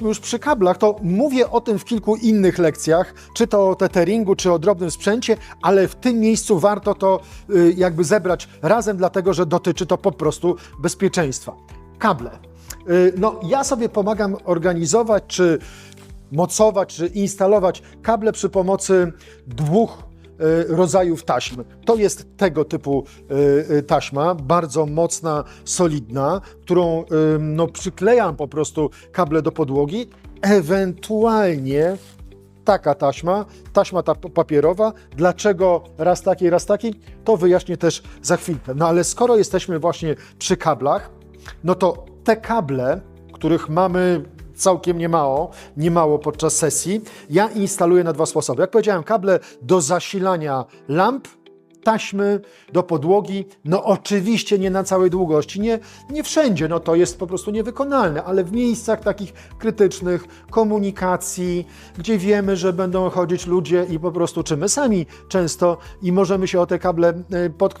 już przy kablach, to mówię o tym w kilku innych lekcjach, czy to o tetheringu, czy o drobnym sprzęcie, ale w tym miejscu warto to y, jakby zebrać razem, dlatego że dotyczy to po prostu bezpieczeństwa. Kable. Y, No, ja sobie pomagam organizować, czy mocować, czy instalować kable przy pomocy dwóch rodzajów taśm. To jest tego typu y, y, taśma, bardzo mocna, solidna, którą no, przyklejam po prostu kable do podłogi, ewentualnie taka taśma, taśma ta papierowa. Dlaczego raz taki, raz taki? To wyjaśnię też za chwilkę. No ale skoro jesteśmy właśnie przy kablach, no to te kable, których mamy całkiem niemało, niemało podczas sesji, ja instaluję na dwa sposoby. Jak powiedziałem, kable do zasilania lamp, taśmy do podłogi, no oczywiście nie na całej długości, nie, nie wszędzie, no to jest po prostu niewykonalne, ale w miejscach takich krytycznych, komunikacji, gdzie wiemy, że będą chodzić ludzie i po prostu, czy my sami często i możemy się o te kable y, potknąć,